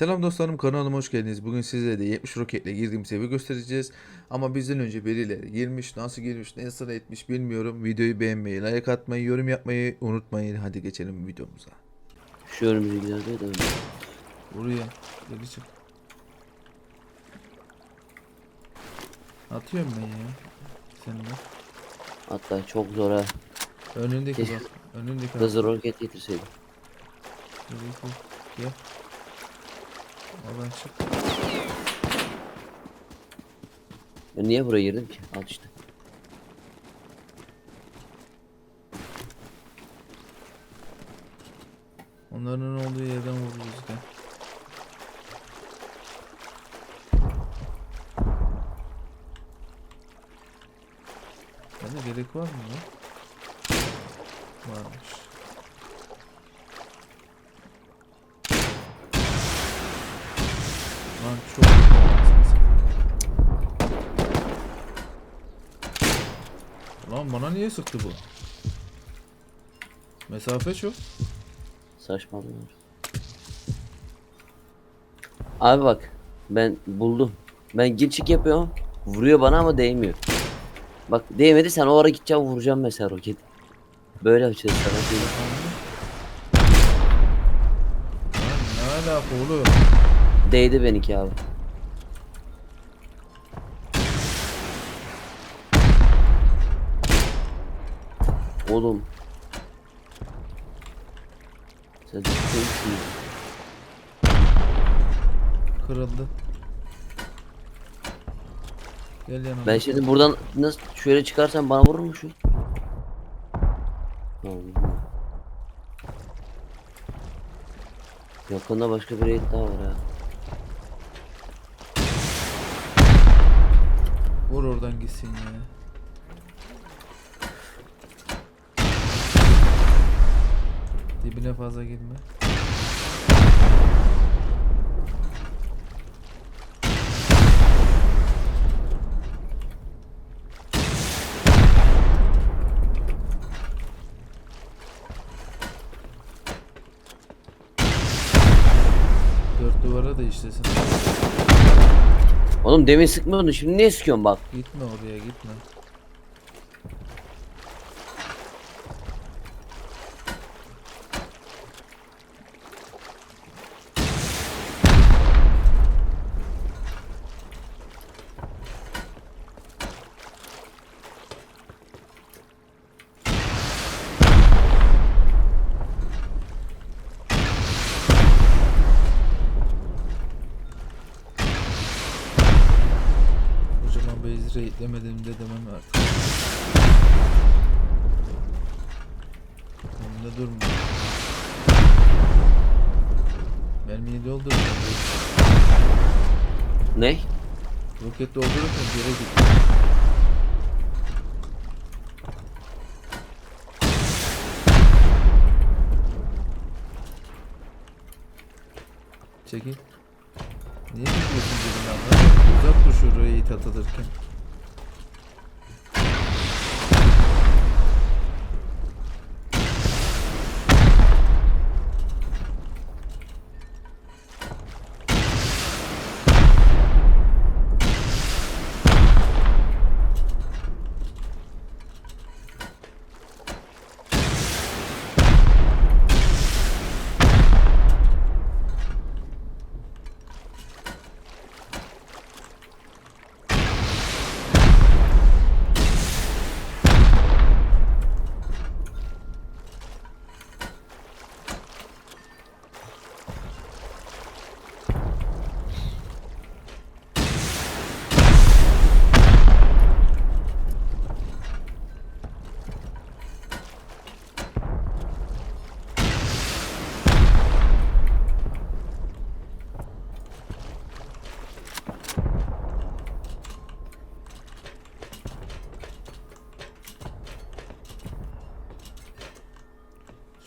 Selam dostlarım kanalıma hoş geldiniz. Bugün sizlere de 70 roketle girdiğim seviye göstereceğiz. Ama bizden önce birileri girmiş, nasıl girmiş, ne sıra etmiş bilmiyorum. Videoyu beğenmeyi, like atmayı, yorum yapmayı unutmayın. Hadi geçelim videomuza. Gidiyordu da öyle. Buraya geri çık. Atıyorum ben ya. Sen de. Hatta çok zor ha. Önündeki Keşke- bak. Önündeki. Hızlı roket getirseydim. Gel. Oradan çık. Ben niye buraya girdim ki? Al işte. Onların olduğu yerden vururuz gel. Bende gerek var mı lan? Varmış. Lan çok Lan bana niye sıktı bu? Mesafe çok. Saçmalıyor. Abi bak. Ben buldum. Ben gir çık yapıyorum. Vuruyor bana ama değmiyor. Bak değmedi sen o ara gideceğim vuracağım mesela roket. Böyle açacağız sana. ne alaka oğlum? Değdi benimki abi. Oğlum. Sen? Kırıldı. Gel yanıma. Ben şimdi buradan nasıl şöyle çıkarsam bana vurur mu şu? Yakında başka bir raid daha var ha. Vur oradan gitsin ya. Dibine fazla girme. Dört duvara da işlesin. Oğlum demin sıkmıyordun şimdi niye sıkıyorsun bak. Gitme oraya gitme. Base raidlemedim de demem artık. Önümde durma. Mermiyi doldururken Ne? roket doldururken geri git. Çekil. Niye gidiyorsun dibinden lan? Uzak dur şu raid atılırken.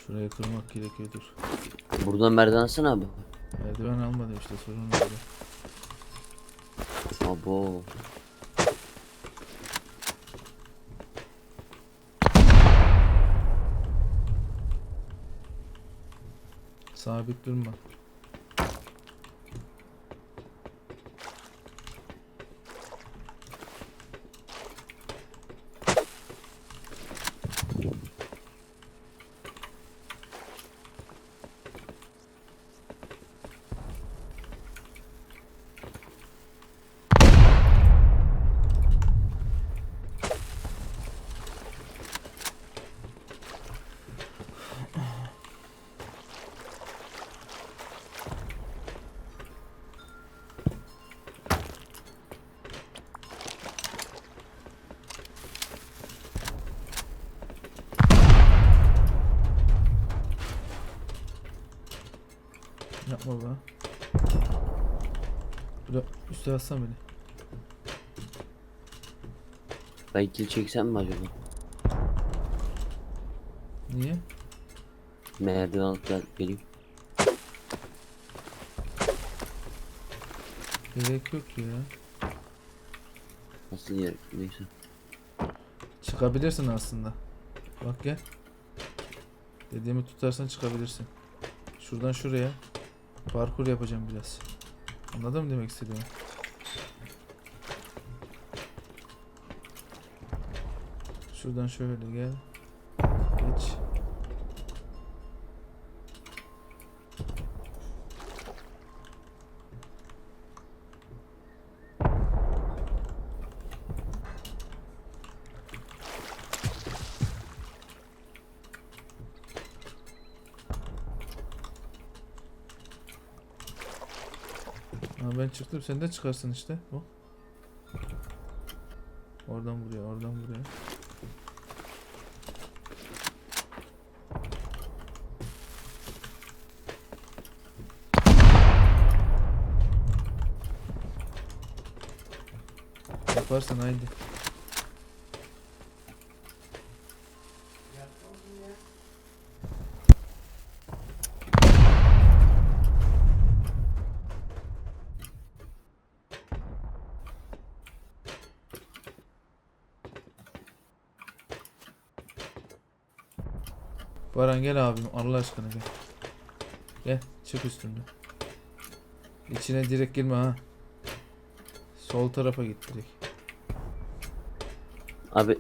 Şuraya kırmak gerekiyor dur. Buradan merdiven alsana abi. Merdiven almadı işte sorun orada. Abo. Sabit durma. Yapma be. Böyle üstüne atsana beni. Ben kill çeksem mi acaba? Niye? Merdiven gel geleyim. Gerek yok ya. Nasıl yer? Neyse. Çıkabilirsin aslında. Bak gel. Dediğimi tutarsan çıkabilirsin. Şuradan şuraya parkur yapacağım biraz. Anladın mı demek istediğimi? Şuradan şöyle gel. Geç. Ha ben çıktım sen de çıkarsın işte. Bu. Oradan buraya, oradan buraya. Yaparsın haydi. Baran gel abim Allah aşkına gel. Gel çık üstümden. İçine direkt girme ha. Sol tarafa git direkt. Abi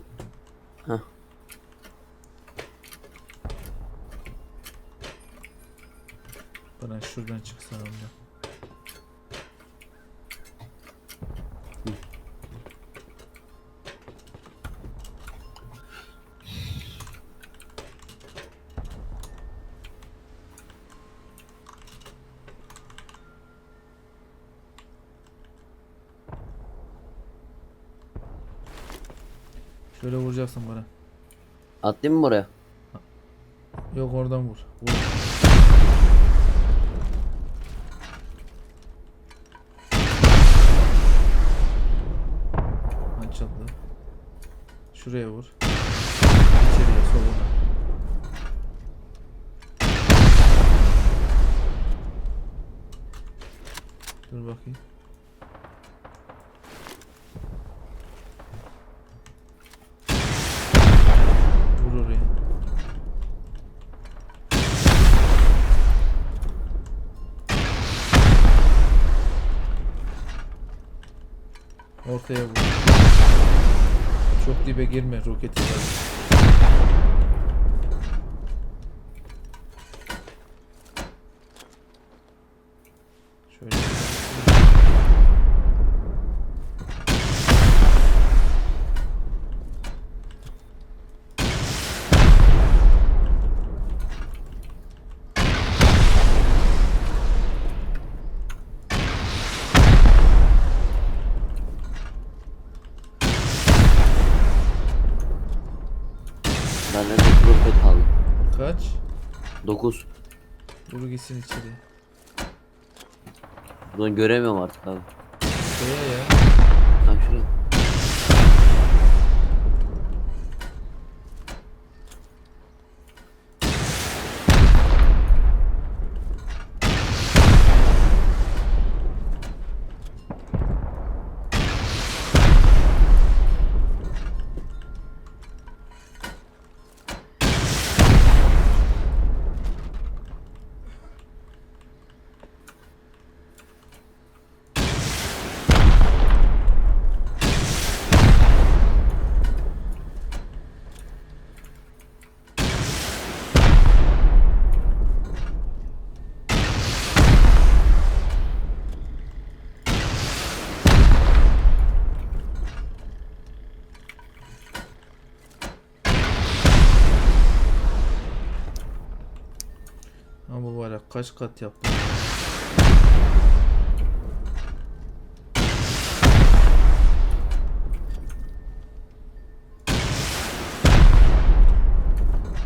Baran şuradan çıksana ondan. Şöyle vuracaksın bana. atlayayım mı oraya? Yok oradan vur. Vur. Açıldı. Şuraya vur. İçeriye soluna. Dur bakayım. Ortaya vur. Çok dibe girme roketi var. Şöyle. Bende de roket kaldı. Kaç? 9. Vur gitsin içeriye. Buradan göremiyorum artık abi. Şuraya ya. Ha şuraya. Ha bu var ya kaç kat yaptım.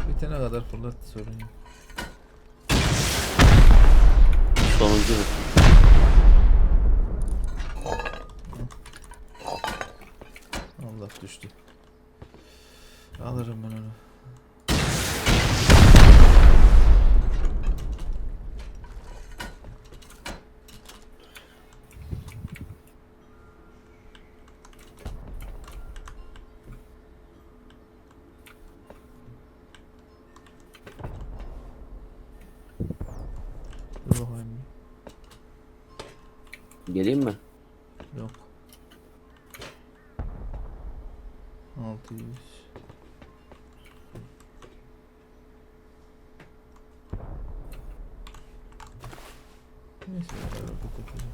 Bitene kadar fırlat sorun yok. Sonuncu gibi. Allah düştü. Dur bakayım. Geleyim mi? Yok. 600. Neyse ya, roket atacağım.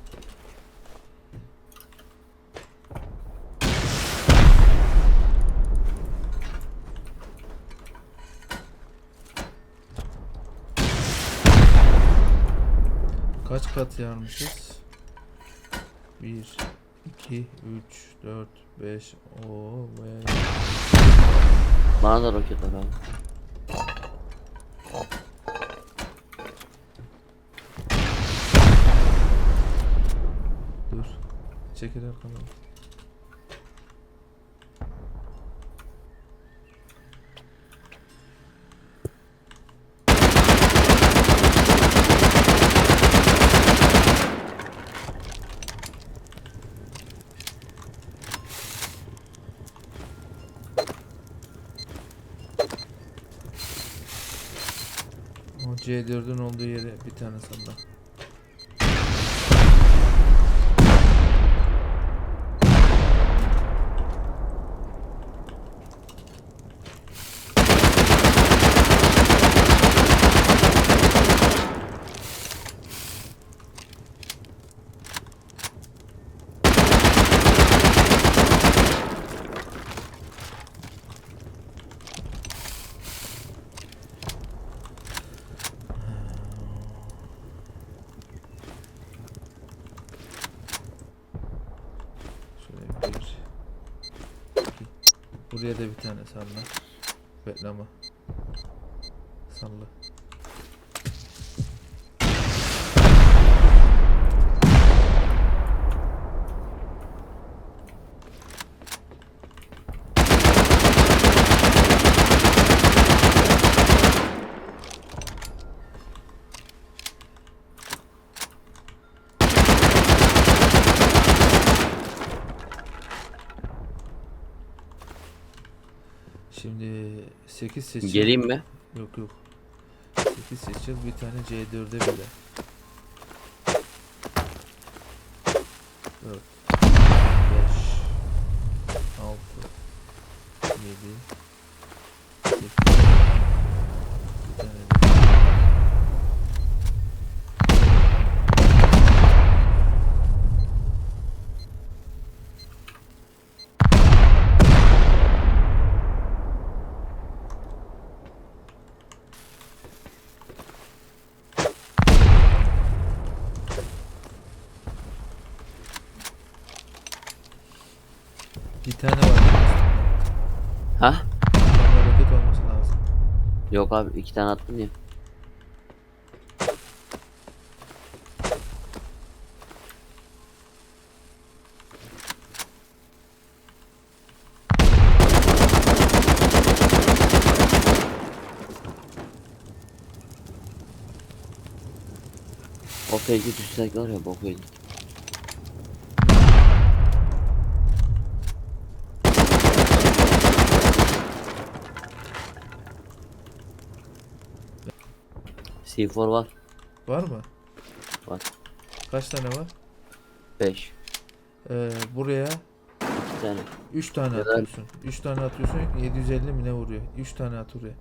Kaç kat yarmışız? 1 2 3 4 5 o ve Bana da roket var abi. dur. Çekil arkadan. C4'ün olduğu yere bir tane salla. Şöyle bir. iki. Da bir tane salla. Bekle ama. Salla. Şimdi 8 seçil. Geleyim mi? Yok yok. 8 seçil bir tane C4'e bile. 4 5 6 7 8 Bir tane de bir tane var. Ha? Bir tane roket olması lazım. Yok abi iki tane attım ya. O fake'i düşsek var ya bok yedik. C4 var. Var mı? Var. Kaç tane var? 5. Ee, buraya 2 tane. 3 tane atıyorsun. 3 tane atıyorsun 750 mi ne vuruyor? 3 tane at oraya.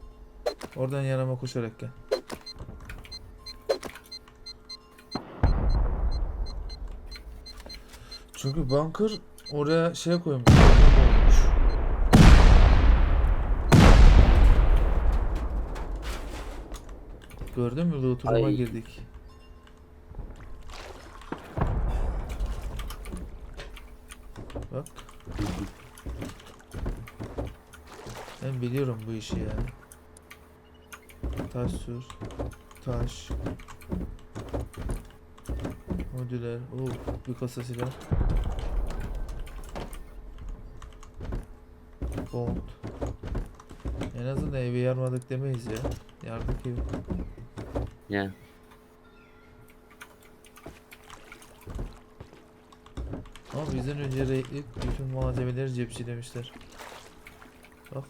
Oradan yanıma koşarak gel. Çünkü bunker oraya şey koymuş. Gördün mü? Ay. girdik. Bak. Ben biliyorum bu işi ya. Taş sür. Taş. Modüler. Oo, bir kasa silah. Bond. En azından evi yarmadık demeyiz ya. Yardık evi. Ya. Ama bizden önce renkli bütün malzemeleri cepçilemişler. Bak.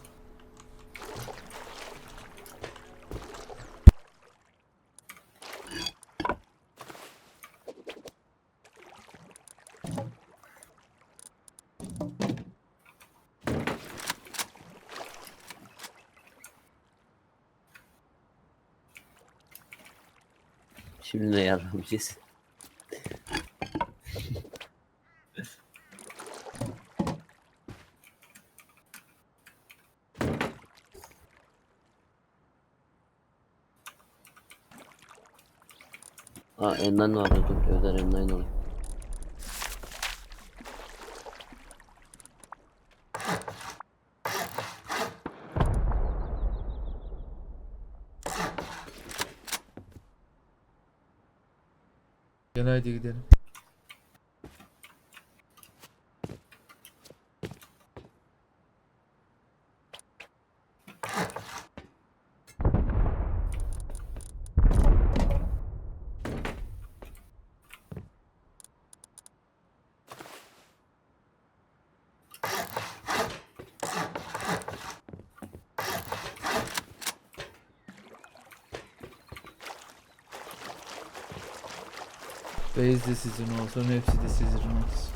Şimdi ne yarlamayacağız? Aa N9 vardı dur evler N9 alayım. Gel haydi gidelim. Base de sizin olsun, hepsi de sizin olsun.